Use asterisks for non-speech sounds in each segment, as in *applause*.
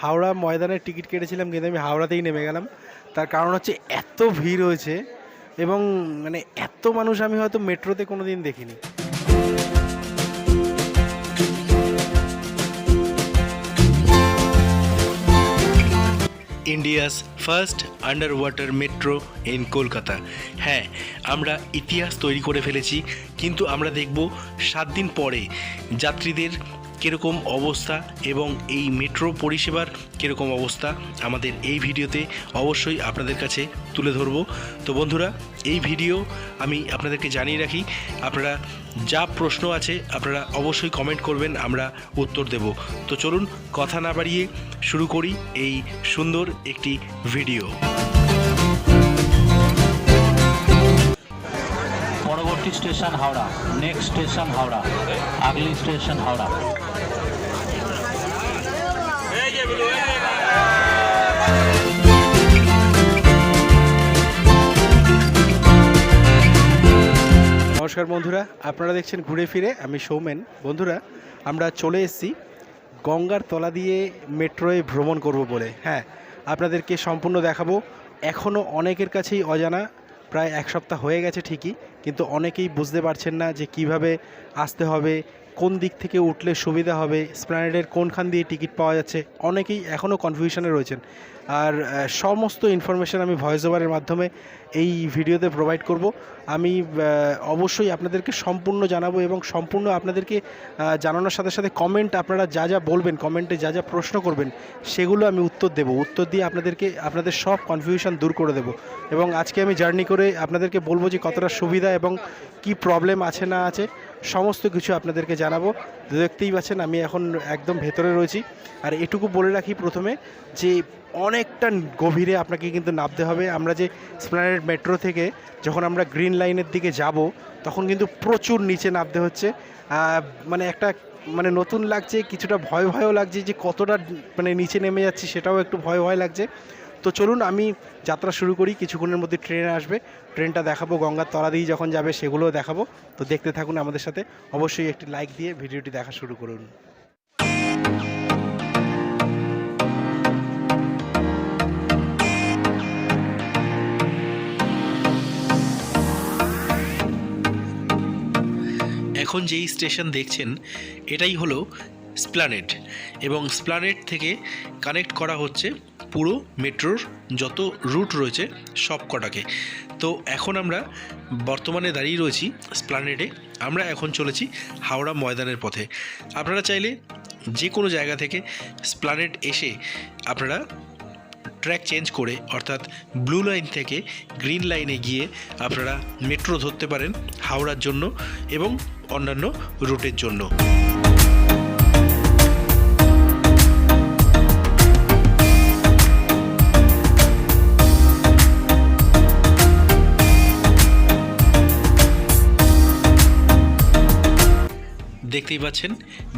হাওড়া ময়দানের টিকিট কেটেছিলাম কিন্তু আমি হাওড়াতেই নেমে গেলাম। তার কারণ হচ্ছে এত ভিড় হয়েছে এবং মানে এত মানুষ আমি হয়তো মেট্রোতে কোনো দিন দেখিনি। India's first underwater metro in Kolkata. হ্যাঁ আমরা ইতিহাস তৈরি করে ফেলেছি, কিন্তু আমরা দেখব সাত দিন পরে যাত্রীদের কীরকম অবস্থা এবং এই মেট্রো পরিষেবার কীরকম অবস্থা আমাদের এই ভিডিওতে অবশ্যই আপনাদের কাছে তুলে ধরব। তো বন্ধুরা, এই ভিডিও আমি আপনাদেরকে জানিয়ে রাখি, আপনারা যা প্রশ্ন আছে আপনারা অবশ্যই কমেন্ট করবেন, আমরা উত্তর দেব। তো চলুন কথা না বাড়িয়ে শুরু করি এই সুন্দর একটি ভিডিও। পরবর্তী station Howrah next station Howrah, আগলি স্টেশন হাওড়া। নমস্কার বন্ধুরা, আপনারা দেখছেন ঘুরে ফিরে, আমি সৌমেন। বন্ধুরা, আমরা চলে এসেছি গঙ্গার তলা দিয়ে মেট্রোয় ভ্রমণ করব বলে। হ্যাঁ আপনাদেরকে সম্পূর্ণ দেখাবো। এখনও অনেকের কাছেই অজানা, প্রায় এক সপ্তাহ হয়ে গেছে ঠিকই, কিন্তু অনেকেই বুঝতে পারছেন না যে কীভাবে আসতে হবে কোন দিক থেকে উঠলে সুবিধা হবে, স্প্ল্যানেডের কোনখান দিয়ে টিকিট পাওয়া যাচ্ছে, অনেকেই এখনও কনফিউশনে রয়েছেন। আর সমস্ত ইনফরমেশান আমি ভয়েস ওভারের মাধ্যমে এই ভিডিওতে প্রোভাইড করব। আমি অবশ্যই আপনাদেরকে সম্পূর্ণ জানাব এবং সম্পূর্ণ আপনাদেরকে জানানোর সাথে সাথে কমেন্ট আপনারা যা যা বলবেন কমেন্টে যা যা প্রশ্ন করবেন, সেগুলো আমি উত্তর দেব। উত্তর দিয়ে আপনাদেরকে, আপনাদের সব কনফিউশন দূর করে দেব। এবং আজকে আমি জার্নি করে আপনাদেরকে বলব যে কতটা সুবিধা এবং কি প্রবলেম আছে না আছে। সমস্ত কিছু আপনাদেরকে জানাব। দেখতেই পাচ্ছেন, আমি এখন একদম ভেতরে রয়েছি। আর এটুকু বলে রাখি প্রথমে যে, অনেকটা গভীরে আপনাকে কিন্তু নামতে হবে। আমরা যে স্প্ল্যানেড মেট্রো থেকে যখন আমরা গ্রিন লাইনের দিকে যাব, তখন কিন্তু প্রচুর নিচে নামতে হচ্ছে। মানে একটা মানে নতুন লাগছে, কিছুটা ভয় ভয়ও লাগছে যে, কতটা মানে নিচে নেমে যাচ্ছি সেটাও একটু ভয় ভয় লাগছে। তো চলুন আমি যাত্রা শুরু করি, কিছুক্ষণের মধ্যে ট্রেন আসবে। ট্রেনটা দেখাবো, গঙ্গার তলা দিয়ে যখন যাবে সেগুলোও দেখাবো। তো দেখতে থাকুন আমাদের সাথে, অবশ্যই একটি লাইক দিয়ে ভিডিওটি দেখা শুরু করুন। এখন যেই স্টেশন দেখছেন, এটাই হলো স্প্লানেট এবং স্প্লানেট থেকে কানেক্ট করা হচ্ছে পুরো মেট্রোর যত রুট রয়েছে সব কটাকে। তো এখন আমরা বর্তমানে দাঁড়িয়ে রয়েছি স্প্লানেটে। আমরা এখন চলেছি হাওড়া ময়দানের পথে। আপনারা চাইলে যে কোনো জায়গা থেকে স্প্লানেট এসে আপনারা ট্র্যাক চেঞ্জ করে, অর্থাৎ ব্লু লাইন থেকে গ্রিন লাইনে গিয়ে আপনারা মেট্রো ধরতে পারেন হাওড়ার জন্য এবং অন্যান্য রুটের জন্য। দেখতেই পাচ্ছেন,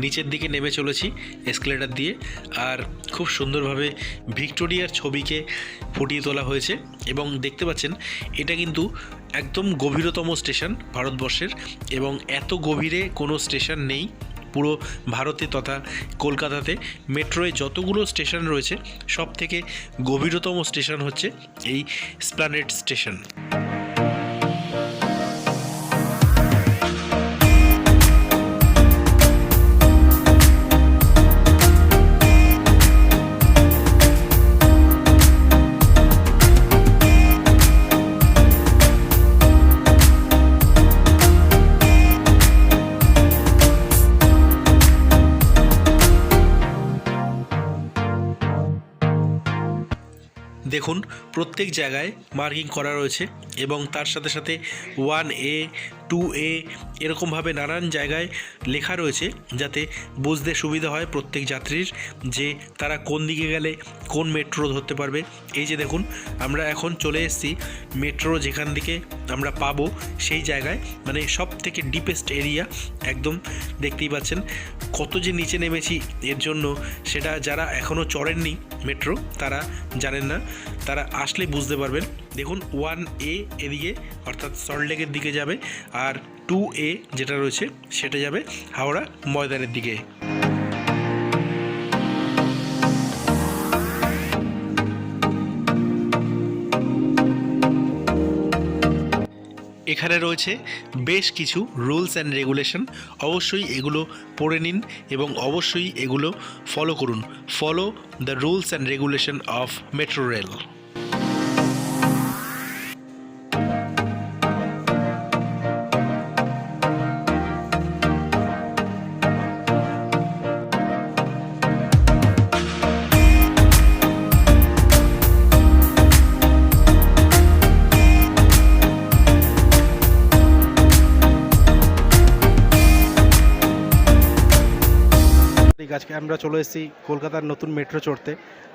নিচের দিকে নেমে চলেছি এসকেলেটার দিয়ে। আর খুব সুন্দরভাবে ভিক্টোরিয়ার ছবিকে ফুটিয়ে তোলা হয়েছে এবং দেখতে পাচ্ছেন, এটা কিন্তু একদম গভীরতম স্টেশন ভারতবর্ষের এবং এত গভীরে কোনো স্টেশন নেই পুরো ভারতে তথা কলকাতাতে। মেট্রোয় যতগুলো স্টেশন রয়েছে সব থেকে গভীরতম স্টেশন হচ্ছে এই স্প্লানেট স্টেশন। দেখুন প্রত্যেক জায়গায় মার্কিং করা রয়েছে এবং তার সাথে সাথে ওয়ান এ টু এ এরকমভাবে নানান জায়গায় লেখা রয়েছে যাতে বুঝতে সুবিধা হয় প্রত্যেক যাত্রীর যে তারা কোন দিকে গেলে কোন মেট্রো ধরতে পারবে। এই যে দেখুন, আমরা এখন চলে এসেছি মেট্রো যেখান দিকে আমরা পাবো সেই জায়গায় মানে সব থেকে ডিপেস্ট এরিয়া একদম দেখতেই পাচ্ছেন। কত যে নিচে নেমেছি এর জন্য সেটা যারা এখনও চড়েননি মেট্রো তারা জানেন না। তারা আসলে বুঝতে পারবেন দেখুন ওয়ান এ এদিকে, অর্থাৎ সল্টলেকের দিকে যাবে, আর টু এ যেটা রয়েছে, সেটা যাবে হাওড়া ময়দানের দিকে। এখানে রয়েছে বেশ কিছু রুলস অ্যান্ড রেগুলেশন। অবশ্যই এগুলো পড়ে নিন এবং অবশ্যই এগুলো ফলো করুন। Follow the rules and regulation of metro rail. আজকে আমরা চলে এসেছি কলকাতার নতুন মেট্রো চড়তে।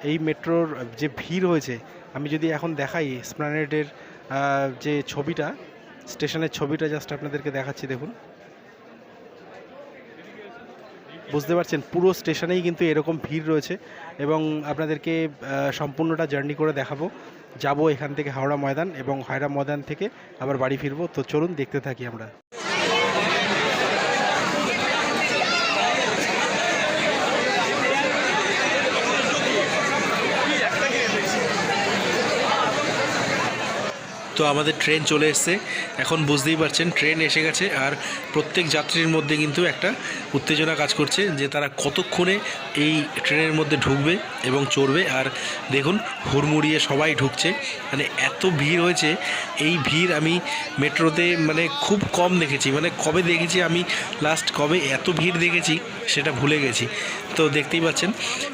এই মেট্রোর যে ভিড় হয়েছে, আমি যদি এখন দেখাই স্প্লানেডের যে ছবিটা, স্টেশনের ছবিটা জাস্ট আপনাদেরকে দেখাচ্ছি, দেখুন। বুঝতে পারছেন, পুরো স্টেশনেই কিন্তু এরকম ভিড় রয়েছে এবং আপনাদেরকে সম্পূর্ণটা জার্নি করে দেখাবো। যাব এখান থেকে হাওড়া ময়দান এবং হাওড়া ময়দান থেকে আবার বাড়ি ফিরবো। তো চলুন দেখতে থাকি আমরা। তো আমাদের ট্রেন চলে এসছে। এখন বুঝতেই পারছেন, ট্রেন এসে গেছে আর প্রত্যেক যাত্রীর মধ্যে কিন্তু একটা উত্তেজনা কাজ করছে যে তারা কতক্ষণে এই ট্রেনের মধ্যে ঢুকবে এবং চড়বে। আর দেখুন, হুড়মুড়িয়ে সবাই ঢুকছে। মানে এত ভিড় হয়েছে, এই ভিড় আমি মেট্রোতে মানে খুব কম দেখেছি। মানে কবে দেখেছি আমি লাস্ট কবে এত ভিড় দেখেছি, সেটা ভুলে গেছি। তো দেখতেই পাচ্ছেন,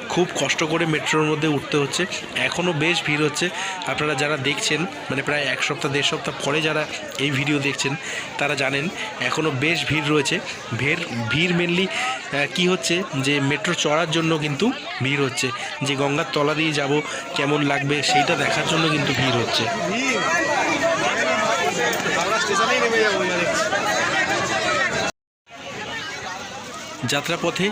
খুব কষ্ট করে মেট্রোর মধ্যে উঠতে হচ্ছে। এখনও বেশ ভিড় হচ্ছে। আপনারা যারা দেখছেন মানে প্রায় এক সপ্তাহ, দেড় সপ্তাহ পরে যারা এই ভিডিও দেখছেন, তারা জানেন এখনও বেশ ভিড় রয়েছে। ভিড় ভিড় মেনলি কি হচ্ছে যে মেট্রো চড়ার জন্য কিন্তু ভিড় হচ্ছে। যে গঙ্গার তলা দিয়ে যাব, কেমন লাগবে সেইটা দেখার জন্য কিন্তু ভিড় হচ্ছে। যাত্রাপথে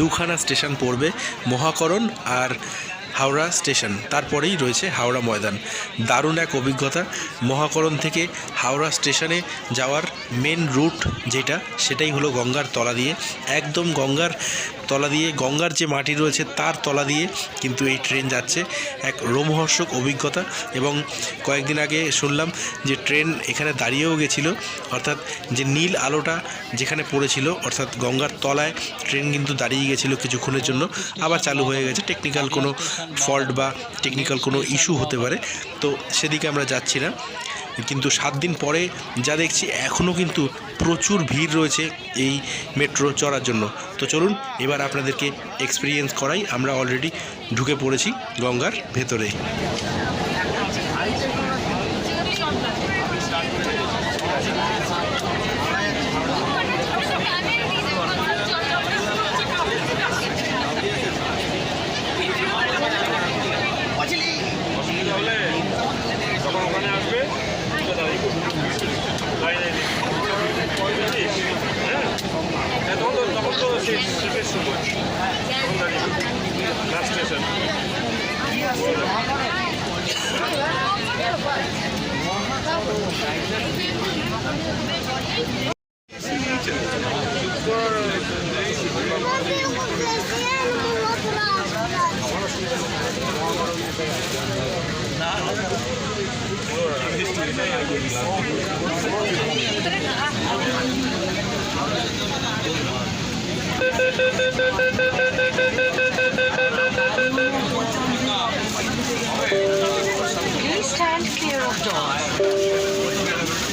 দুখানা স্টেশন পড়বে, মহাকরণ আর হাওড়া স্টেশন। তারপরেই রয়েছে হাওড়া ময়দান। দারুণ এক অভিজ্ঞতা। মহাকরণ থেকে হাওড়া স্টেশনে যাওয়ার মেন রুট যেটা, সেটাই হলো গঙ্গার তলা দিয়ে। একদম গঙ্গার তলা দিয়ে, গঙ্গার যে মাটি রয়েছে তার তলা দিয়ে কিন্তু এই ট্রেন যাচ্ছে। এক রোমহর্ষক অভিজ্ঞতা এবং কয়েকদিন আগে শুনলাম যে ট্রেন এখানে দাঁড়িয়েও গেছিল, অর্থাৎ যে নীল আলোটা যেখানে পড়েছিল, অর্থাৎ গঙ্গার তলায় ট্রেন কিন্তু দাঁড়িয়ে গেছিল কিছুক্ষণের জন্য। আবার চালু হয়ে গেছে। টেকনিক্যাল কোনো ফল্ট বা টেকনিক্যাল কোনো ইস্যু হতে পারে। তো সেদিকে আমরা যাচ্ছি না। কিন্তু সাত দিন পরে যা দেখছি, এখনও কিন্তু প্রচুর ভিড় রয়েছে এই মেট্রো চড়ার জন্য। তো চলুন, এবার আপনাদেরকে এক্সপিরিয়েন্স করাই। আমরা অলরেডি ঢুকে পড়েছি গঙ্গার ভেতরে।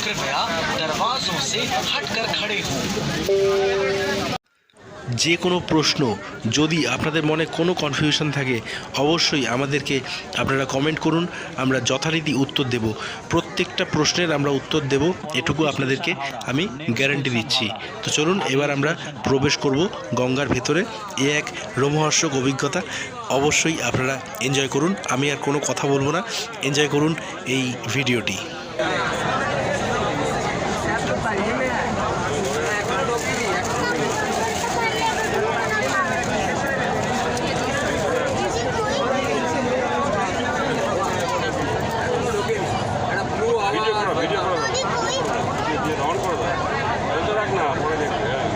कृपया दरवाजों से हटकर खड़े हों। যে কোনো প্রশ্ন যদি আপনাদের মনে কোনো কনফিউশন থাকে, অবশ্যই আমাদেরকে আপনারা কমেন্ট করুন, আমরা যথারীতি উত্তর দেব। প্রত্যেকটা প্রশ্নের আমরা উত্তর দেব, এটুকু আপনাদেরকে আমি গ্যারান্টি দিচ্ছি। তো চলুন, এবার আমরা প্রবেশ করব গঙ্গার ভেতরে। এ এক রোমহর্ষক অভিজ্ঞতা। অবশ্যই আপনারা এনজয় করুন। আমি আর কোনো কথা বলব না। এনজয় করুন এই ভিডিওটি ভিডিও করো ভিডিও করো দিয়ে অন করে দাও বলতে রাখ না পরে দেখবে হ্যাঁ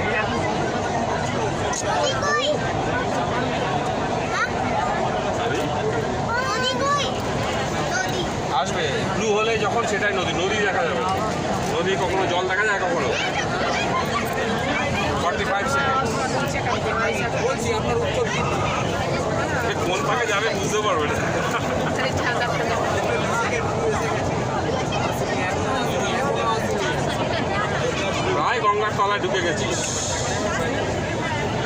আসবে ব্লু হলে যখন সেটা বুঝতে পারবে না ভাই গঙ্গার তলায় ঢুকে গেছিস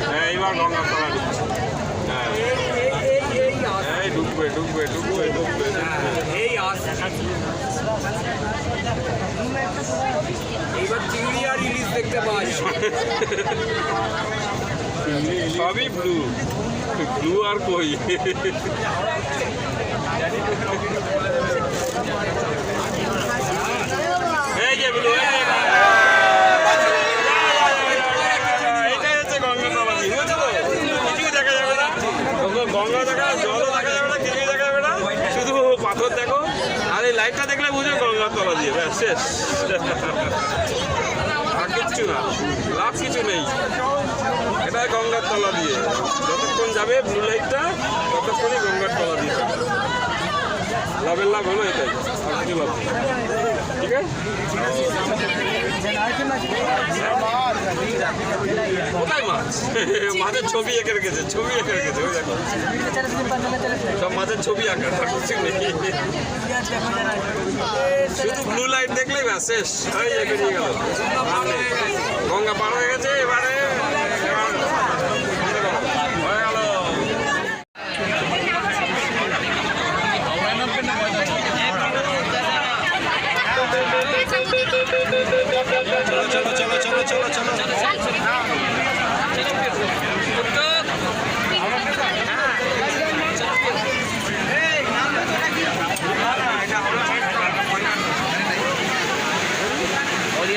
হ্যাঁ এইবার গঙ্গার তলায় ঢুকছে হ্যাঁ। ঢুকবে ঢুকবে ঢুকবে ঢুকবে এইবার চিংড়ি আর ইলিশ দেখতে পাওয়া যাবে। সবই ব্লু ব্লু আর কই? এই যে ব্লু গঙ্গা দেখা গঙ্গা- গঙ্গা দেখা যাবে না, কিছুই দেখা যাবে শুধু পাথর দেখো। আর এই লাইটটা দেখলে বুঝো গঙ্গার তলা দিয়ে ব্যাস, শেষ। কিচ্ছু না। লাভ কিছু নেই। এটা গঙ্গার তলা দিয়ে। যতক্ষণ যাবে ব্লু লাইটটা ততক্ষণই গঙ্গার তলা দিয়ে। লাভের লাভ হলো এটাই। ঠিক আছে? কোথায় মাছ? *laughs* মাছের ছবি এঁকে রেখেছে, ছবি এঁকে রেখেছে, ওই দেখো। সব মাছের ছবি আঁকা আর কিছু নেই শুধু ব্লু লাইট দেখলেই ব্যাস, শেষ। ওই যে বেরিয়ে গেল।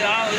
cuidado,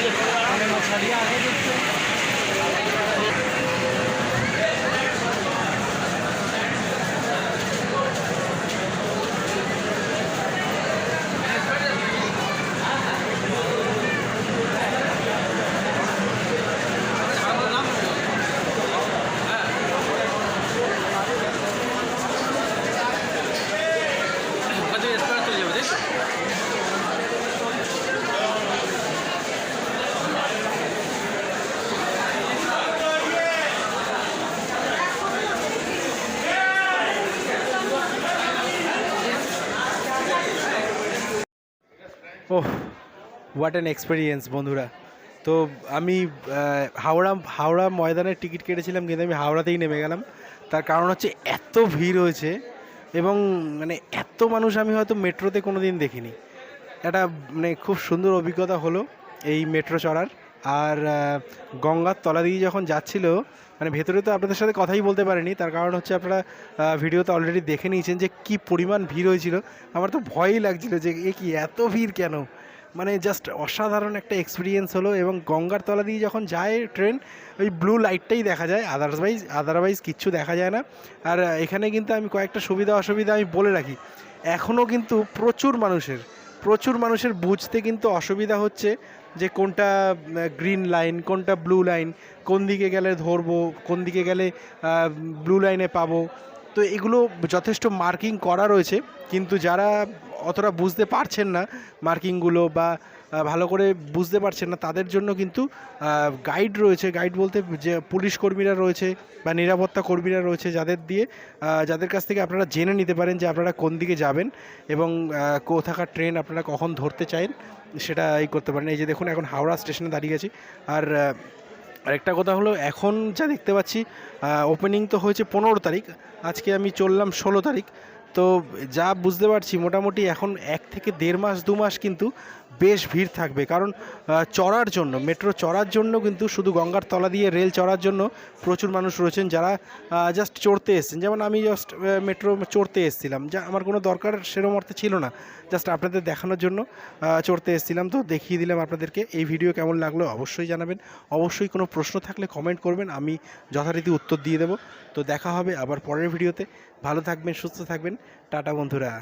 হোয়াট অ্যান এক্সপিরিয়েন্স বন্ধুরা। তো আমি হাওড়া হাওড়া ময়দানের টিকিট কেটেছিলাম, কিন্তু আমি হাওড়াতেই নেমে গেলাম। তার কারণ হচ্ছে এত ভিড় হয়েছে এবং মানে এত মানুষ আমি হয়তো মেট্রোতে কোনো দিন দেখিনি। একটা মানে খুব সুন্দর অভিজ্ঞতা হলো এই মেট্রো চড়ার। আর গঙ্গার তলা দিয়ে যখন যাচ্ছিল মানে ভেতরে তো আপনাদের সাথে কথাই বলতে পারিনি, তার কারণ হচ্ছে আপনারা ভিডিওতে অলরেডি দেখে নিয়েছেন যে কি পরিমাণ ভিড় হয়েছিল। আমার তো ভয়ই লাগছিল যে, এ কি, এত ভিড় কেন? মানে জাস্ট অসাধারণ একটা এক্সপিরিয়েন্স হলো এবং গঙ্গার তলা দিয়ে যখন যায় ট্রেন ওই ব্লু লাইটটাই দেখা যায়। আদারওয়াইজ আদারওয়াইজ কিচ্ছু দেখা যায় না। আর এখানে কিন্তু আমি কয়েকটা সুবিধা, অসুবিধা আমি বলে রাখি। এখনও কিন্তু প্রচুর মানুষের প্রচুর মানুষের বুঝতে কিন্তু অসুবিধা হচ্ছে যে কোনটা গ্রিন লাইন কোনটা ব্লু লাইন কোন দিকে গেলে ধরবো, কোন দিকে গেলে ব্লু লাইনে পাবো। তো এগুলো যথেষ্ট মার্কিং করা রয়েছে, কিন্তু যারা অতটা বুঝতে পারছেন না মার্কিংগুলো বা ভালো করে বুঝতে পারছেন না, তাদের জন্য কিন্তু গাইড রয়েছে। গাইড বলতে যে পুলিশ কর্মীরা রয়েছে বা নিরাপত্তা কর্মীরা রয়েছে যাদের দিয়ে যাদের কাছ থেকে আপনারা জেনে নিতে পারেন যে আপনারা কোন দিকে যাবেন এবং কোথাকার ট্রেন আপনারা কখন ধরতে চান সেটা এই করতে পারেন। এই যে দেখুন, এখন হাওড়া স্টেশনে দাঁড়িয়ে আছি। আর আরেকটা কথা হলো, এখন যা দেখতে পাচ্ছি ওপেনিং তো হয়েছে পনেরো তারিখ, আজকে আমি চললাম ষোলো তারিখ, তো যা বুঝতে পারছি মোটামুটি এখন এক থেকে দেড় মাস, দু মাস কিন্তু বেশ ভিড় থাকবে। কারণ চড়ার জন্য, মেট্রো চড়ার জন্য কিন্তু শুধু গঙ্গার তলা দিয়ে রেল চড়ার জন্য প্রচুর মানুষ রয়েছেন যারা জাস্ট চড়তে এসেছেন। যেমন আমি জাস্ট মেট্রো চড়তে এসেছিলাম। যা, আমার কোনো দরকার সেরকম অর্থে ছিল না। জাস্ট আপনাদের দেখানোর জন্য চড়তে এসেছিলাম। তো দেখিয়ে দিলাম আপনাদেরকে এই ভিডিও কেমন লাগল, অবশ্যই জানাবেন। অবশ্যই কোনো প্রশ্ন থাকলে কমেন্ট করবেন, আমি যথারীতি উত্তর দিয়ে দেবো। তো দেখা হবে আবার পরের ভিডিওতে ভালো থাকবেন, সুস্থ থাকবেন। টাটা বন্ধুরা।